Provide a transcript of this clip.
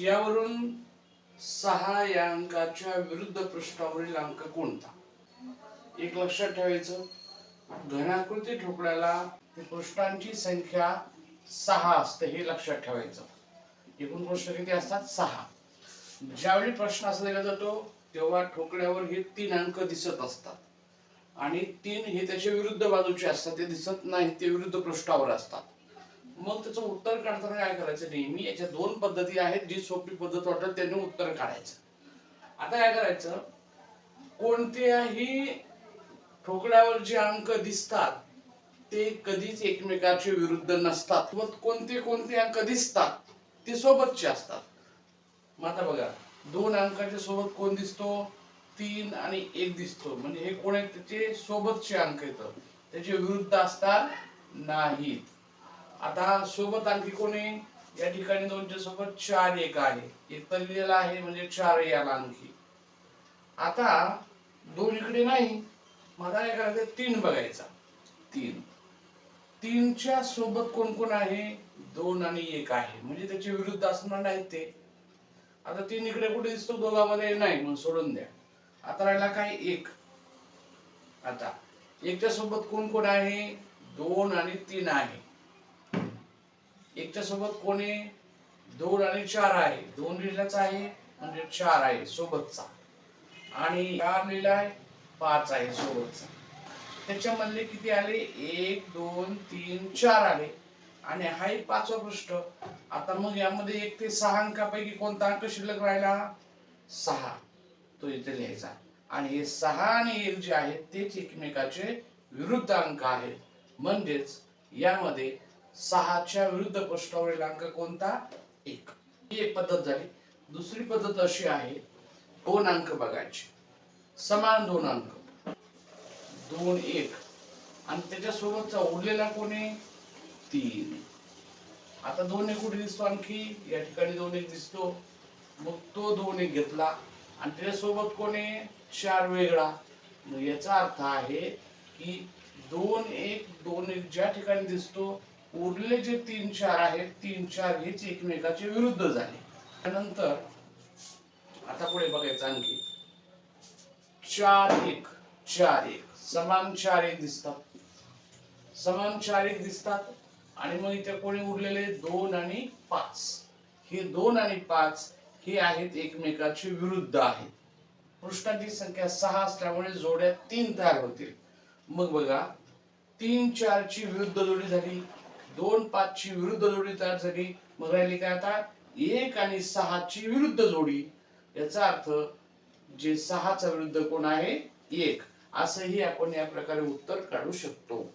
यावरून सहा या अंकाच्या विरुद्ध पृष्ठावरील अंक कोणता? एक लक्षात ठेवायचं. घनाकृती ठोकळ्याला ते पृष्ठांची संख्या सहा असते हे लक्षात ठेवायचं. एकूण पृष्ठ किती असतात? सहा. ज्यावेळी प्रश्न असा दिला जातो तेव्हा ठोकळ्यावर हे तीन अंक दिसत असतात. आणि तीन हे त्याच्या विरुद्ध बाजूचे असतात ते दिसत नाही ते विरुद्ध पृष्ठावर असतात. मग त्याचं उत्तर काढताना काय करायचं नेहमी याच्या दोन पद्धती आहेत जी सोपी पद्धत वाटत त्यांनी उत्तर काढायचं. आता काय करायचं? कोणत्याही ठोकळ्यावर जे अंक दिसतात ते कधीच एकमेकाचे विरुद्ध नसतात. मग कोणते कोणते अंक दिसतात ते सोबतचे असतात. मग आता बघा दोन अंकाच्या सोबत कोण दिसतो? तीन आणि एक दिसतो. म्हणजे हे कोण आहेत? त्याचे सोबतचे अंक येतात त्याचे विरुद्ध असतात नाहीत. आता सोबत आणखी कोणी या ठिकाणी दोनच्या सोबत चार एक आहे. एक तर लिहिलेला आहे म्हणजे चार याला आणखी. आता दोन इकडे नाही मला काय करायचं तीन बघायचा. तीन. तीनच्या सोबत कोण कोण आहे? दोन आणि एक आहे. म्हणजे त्याचे विरुद्ध असणार नाहीत ते. आता तीन इकडे कुठे दिसतो? दोघांमध्ये नाही म्हणून सोडून द्या. आता राहिला काय? एक. आता एकच्या सोबत कोण कोण आहे? दोन आणि तीन आहे. एकच्या सोबत कोण आहे दोन आणि चार आहे. दोन लिहिलाच आहे म्हणजे चार आहे सोबतचा. आणि चार आहे पाच आहे सोबतचा. त्याच्यामधले किती आले? एक दोन तीन चार आले. आणि हा एक पाचवा पृष्ठ. आता मग यामध्ये एक ते सहा अंकापैकी कोणता अंक शिल्लक राहिला? सहा. तो इथे लिहायचा. आणि हे सहा आणि एक जे आहेत तेच एकमेकाचे विरुद्ध अंक आहेत. म्हणजेच यामध्ये सहाच्या विरुद्ध पृष्ठावरील अंक कोणता? एक. ही एक पद्धत झाली. दुसरी पद्धत अशी आहे दोन अंक बघायचे. समान दोन अंक. दोन एक. आणि त्याच्यासोबतचा उरलेला कोणी? तीन. आता दोन एक कुठे दिसतो आणखी? या ठिकाणी दोन एक दिसतो. मग तो दोन एक घेतला. आणि त्याच्यासोबत कोणी? चार वेगळा. मग याचा अर्थ आहे की दोन एक दोन एक ज्या ठिकाणी दिसतो उरलेले जे तीन चार आहेत तीन चार हेच एकमेकाचे विरुद्ध झाले. त्यानंतर आता पुढे बघायचं आणखी. चार एक चार एक. समान चार एक दिसतात. समान चार एक दिसतात आणि मग इथे कोणी उरलेले दोन आणि पाच. हे दोन आणि पाच हे आहेत एकमेकाचे विरुद्ध आहेत. पृष्ठांची संख्या सहा असल्यामुळे जोड्या तीन तयार होतील. मग बघा तीन चार ची विरुद्ध जोडी झाली. दोन पाच ची विरुद्ध जोडी तयार झाली मग राहिली काय आता? एक आणि सहा ची विरुद्ध जोडी. याचा अर्थ जे सहाचा विरुद्ध कोण आहे? एक. असंही आपण या प्रकारे उत्तर काढू शकतो.